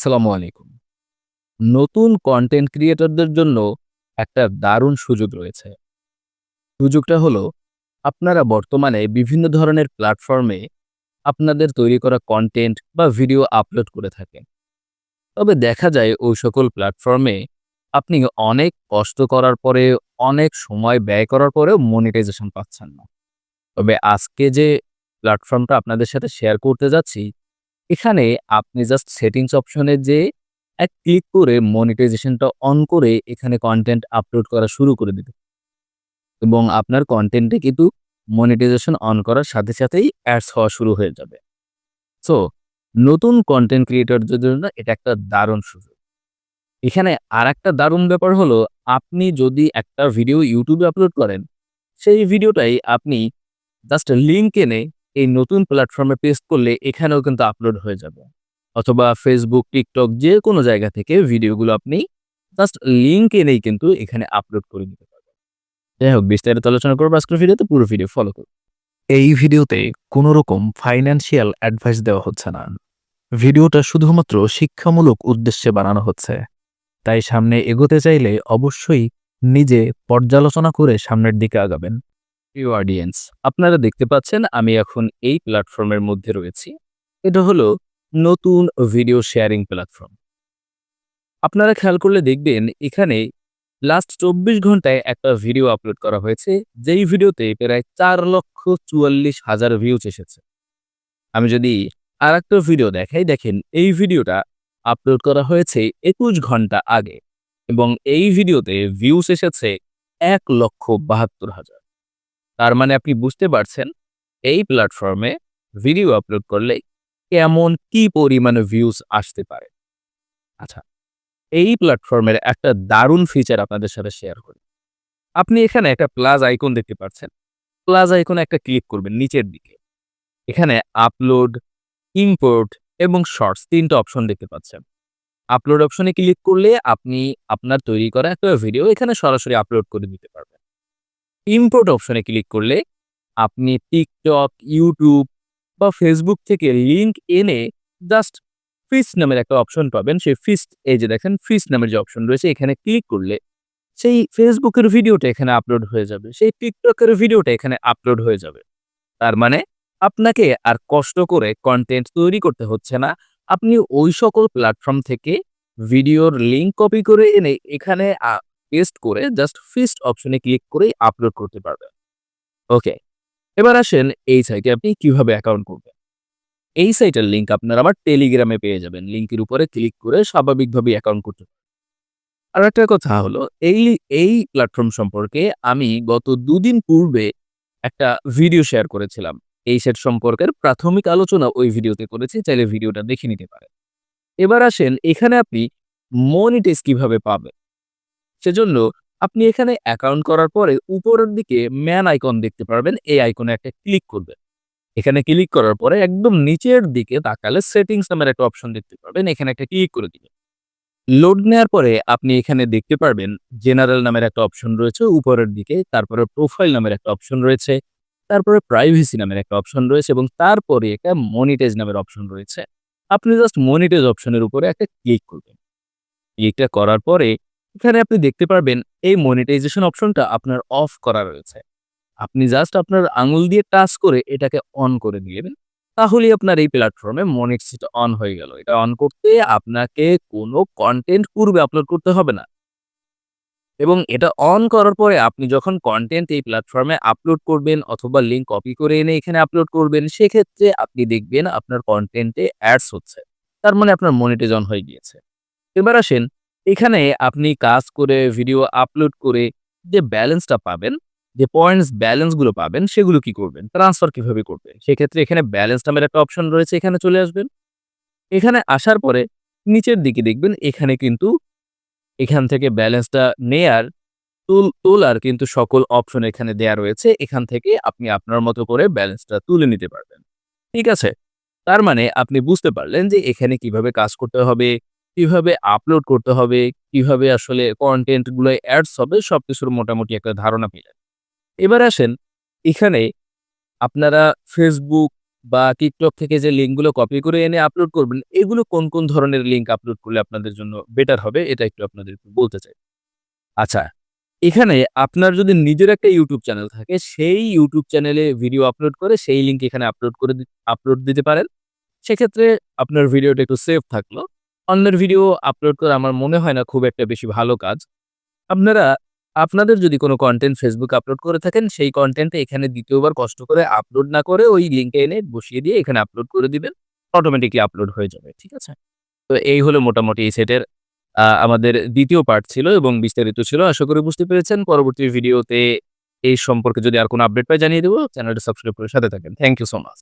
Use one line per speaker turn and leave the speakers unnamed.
আসসালামু আলাইকুম। নতুন কন্টেন্ট ক্রিয়েটরদের জন্য একটা দারুণ সুযোগ রয়েছে। সুযোগটা হলো আপনারা বর্তমানে বিভিন্ন ধরনের প্ল্যাটফর্মে আপনাদের তৈরি করা কনটেন্ট বা ভিডিও আপলোড করে থাকেন। তবে দেখা যায় ওই সকল প্ল্যাটফর্মে আপনি অনেক কষ্ট করার পরে, অনেক সময় ব্যয় করার পরেও মনিটাইজেশন পাচ্ছেন না। তবে আজকে যে প্ল্যাটফর্মটা আপনাদের সাথে শেয়ার করতে যাচ্ছি, এখানে আপনি জাস্ট সেটিংস অপশনে যেয়ে এক ক্লিক করে মনিটাইজেশনটা অন করে এখানে কন্টেন্ট আপলোড করা শুরু করে দিবেন। এবং আপনার কন্টেন্টে কিন্তু মনিটাইজেশন অন করার সাথে সাথেই অ্যাডস হওয়া শুরু হয়ে যাবে। সো নতুন কনটেন্ট ক্রিয়েটরদের জন্য এটা একটা দারুণ সুযোগ। এখানে আর একটা দারুণ ব্যাপার হলো আপনি যদি একটা ভিডিও ইউটিউবে আপলোড করেন, সেই ভিডিওটাই আপনি জাস্ট লিঙ্ক এনে এই নতুন প্ল্যাটফর্মে পেস্ট করলে এখানেও কিন্তু আপলোড হয়ে যাবে। অথবা Facebook, TikTok যেকোনো জায়গা থেকে ভিডিওগুলো আপনি জাস্ট লিঙ্ক এনেই কিন্তু এখানে আপলোড করে দিতে পারবেন। যাই হোক বিস্তারিত আলোচনা করব আজকের ভিডিওতে পুরো ভিডিও ফলো করুন।
এই ভিডিওতে কোনো রকম ফাইন্যান্সিয়াল অ্যাডভাইস দেওয়া হচ্ছে না ভিডিওটা শুধুমাত্র শিক্ষামূলক উদ্দেশ্যে বানানো হচ্ছে তাই সামনে এগোতে চাইলে অবশ্যই নিজে পর্যালোচনা করে সামনের দিকে আগাবেন
প্রিয় অডিয়েন্স আপনারা দেখতে পাচ্ছেন আমি এখন এই প্ল্যাটফর্মের মধ্যে রয়েছি। এটা হলো নতুন ভিডিও শেয়ারিং প্ল্যাটফর্ম আপনারা খেয়াল করলে দেখবেন এখানে লাস্ট চব্বিশ ঘন্টায় একটা ভিডিও আপলোড করা হয়েছে, যেই ভিডিওতে প্রায় চার লক্ষ চুয়াল্লিশ হাজার ভিউজ এসেছে। আমি যদি আর একটা ভিডিও দেখাই, দেখেন এই ভিডিওটা আপলোড করা হয়েছে একুশ ঘণ্টা আগে এবং এই ভিডিওতে ভিউজ এসেছে এক লক্ষ বাহাত্তর হাজার। তার মানে আপনি বুঝতে পারছেন, এই প্ল্যাটফর্মে ভিডিও আপলোড করলে কেমন কি পরিমাণে ভিউজ আসতে পারে। আচ্ছা এই প্ল্যাটফর্মের একটা দারুণ ফিচার আপনাদের সাথে শেয়ার করি। আপনি এখানে একটা প্লাস আইকন দেখতে পাচ্ছেন। প্লাস আইকনে একটা ক্লিক করবেন নিচের দিকে। এখানে আপলোড ইম্পোর্ট এবং শর্টস তিনটা অপশন দেখতে পাচ্ছেন। আপলোড অপশনে ক্লিক করলে আপনি আপনার তৈরি করা একটা ভিডিও এখানে সরাসরি আপলোড করে দিতে পারবেন। ইম্পোর্ট অপশনে ক্লিক করলে আপনি টিকটক ইউটিউব বা ফেসবুক থেকে লিঙ্ক এনে জাস্ট ফিস্ট নামের একটা অপশন পাবেন। সেই ফিস্ট এই যে দেখেন ফিস্ট নামের যে অপশন রয়েছে, এখানে ক্লিক করলে সেই ফেসবুকের ভিডিওটা এখানে আপলোড হয়ে যাবে। সেই টিকটকের ভিডিওটা এখানে আপলোড হয়ে যাবে। তার মানে আপনাকে আর কষ্ট করে কন্টেন্ট তৈরি করতে হচ্ছে না। আপনি ওই সকল প্ল্যাটফর্ম থেকে ভিডিওর লিঙ্ক কপি করে এনে এখানে পেস্ট করে জাস্ট ফিস্ট অপশনে ক্লিক করেই আপলোড করতে পারবেন। ওকে এবার আসেন এই সাইটে আপনি কীভাবে অ্যাকাউন্ট করবেন? এই সাইটের লিংক আপনারা আবার টেলিগ্রামে পেয়ে যাবেন। লিঙ্কের উপরে ক্লিক করে স্বাভাবিকভাবে অ্যাকাউন্ট করতে পারবেন। আর একটা কথা হলো, এই এই প্ল্যাটফর্ম সম্পর্কে আমি গত দুদিন পূর্বে একটা ভিডিও শেয়ার করেছিলাম। এই সেট সম্পর্কের প্রাথমিক আলোচনা ওই ভিডিওতে করেছি, চাইলে ভিডিওটা দেখে নিতে পারেন। এবার আসেন এখানে আপনি মনিটাইজ কীভাবে পাবেন? সেজন্য আপনি এখানে অ্যাকাউন্ট করার পরে উপরের দিকে ম্যান আইকন দেখতে পারবেন। এই আইকনে একটা ক্লিক করবেন। এখানে ক্লিক করার পরে একদম নিচের দিকে তাকালে সেটিংস নামের একটা অপশন দেখতে পারবেন। এখানে একটা ক্লিক করে দিবেন। লোড নেওয়ার পরে আপনি এখানে দেখতে পারবেন জেনারেল নামের একটা অপশন রয়েছে উপরের দিকে। তারপরে প্রোফাইল নামের একটা অপশন রয়েছে। তারপরে প্রাইভেসি নামের একটা অপশন রয়েছে এবং তারপরে একটা মনিটাইজ নামের অপশন রয়েছে। আপনি জাস্ট মনিটাইজ অপশনের উপরে একটা ক্লিক করবেন। ক্লিকটা করার পরে এখানে আপনি দেখতে পারবেন এই মনিটাইজেশন অপশনটা আপনার অফ করা রয়েছে। আপনি জাস্ট আপনার আঙুল দিয়ে টাচ করে এটাকে অন করে দিবেন তাহলেই আপনার এই প্ল্যাটফর্মে মনিটাইজটা অন হয়ে গেল। এটা অন করতে আপনাকে কোনো কন্টেন্ট পূর্বে আপলোড করতে হবে না। এবং এটা অন করার পরে আপনি যখন কন্টেন্ট এই প্ল্যাটফর্মে আপলোড করবেন অথবা লিঙ্ক কপি করে এনে এখানে আপলোড করবেন, সেক্ষেত্রে আপনি দেখবেন আপনার কন্টেন্টে অ্যাডস হচ্ছে। তার মানে আপনার মনিটাইজ অন হয়ে গিয়েছে। এবার আসেন এখানে আপনি কাজ করে ভিডিও আপলোড করে যে ব্যালেন্সটা পাবেন, যে পয়েন্টস ব্যালেন্সগুলো পাবেন, সেগুলো কি করবেন? ট্রান্সফার কীভাবে করবেন? সেক্ষেত্রে এখানে ব্যালেন্স নামের একটা অপশন রয়েছে, এখানে চলে আসবেন। এখানে আসার পরে নিচের দিকে দেখবেন, এখানে কিন্তু এখান থেকে ব্যালেন্সটা নেয়ার তুল তোলার কিন্তু সকল অপশন এখানে দেয়া রয়েছে, এখান থেকে আপনি আপনার মতো করে ব্যালেন্সটা তুলে নিতে পারবেন। ঠিক আছে? তার মানে আপনি বুঝতে পারলেন যে এখানে কীভাবে কাজ করতে হবে কীভাবে আপলোড করতে হবে, কীভাবে আসলে কন্টেন্টগুলো অ্যাডস হবে, সবকিছুর মোটামুটি একটা ধারণা পেলেন। এবার আসেন, এখানে আপনারা ফেসবুক বা টিকটক থেকে যে লিঙ্কগুলো কপি করে এনে আপলোড করবেন, এগুলো কোন কোন ধরনের লিঙ্ক আপলোড করলে আপনাদের জন্য বেটার হবে, এটা একটু আপনাদের বলতে চাই। আচ্ছা এখানে আপনার যদি নিজের একটা ইউটিউব চ্যানেল থাকে, সেই ইউটিউব চ্যানেলে ভিডিও আপলোড করে, সেই লিঙ্ক এখানে আপলোড করে আপলোড দিতে পারেন। সেক্ষেত্রে আপনার ভিডিওটা একটু সেফ থাকল। অন্যের ভিডিও আপলোড করা আমার মনে হয় না খুব একটা বেশি ভালো কাজ। আপনারা, আপনাদের যদি কোনো কন্টেন্ট ফেসবুক আপলোড করে থাকেন, সেই কন্টেন্টটা এখানে দ্বিতীয়বার কষ্ট করে আপলোড না করে ওই লিঙ্কে এনে বসিয়ে দিয়ে এখানে আপলোড করে দিবেন অটোমেটিকলি আপলোড হয়ে যাবে, ঠিক আছে? তো এই হলো মোটামুটি এই সেটের আমাদের দ্বিতীয় পার্ট ছিল এবং বিস্তারিত ছিল। আশা করি বুঝতে পেরেছেন। পরবর্তী ভিডিওতে এই সম্পর্কে যদি আর কোনো আপডেট পাই জানিয়ে দেবো। চ্যানেলটা সাবস্ক্রাইব করে সাথে থাকেন। Thank you so much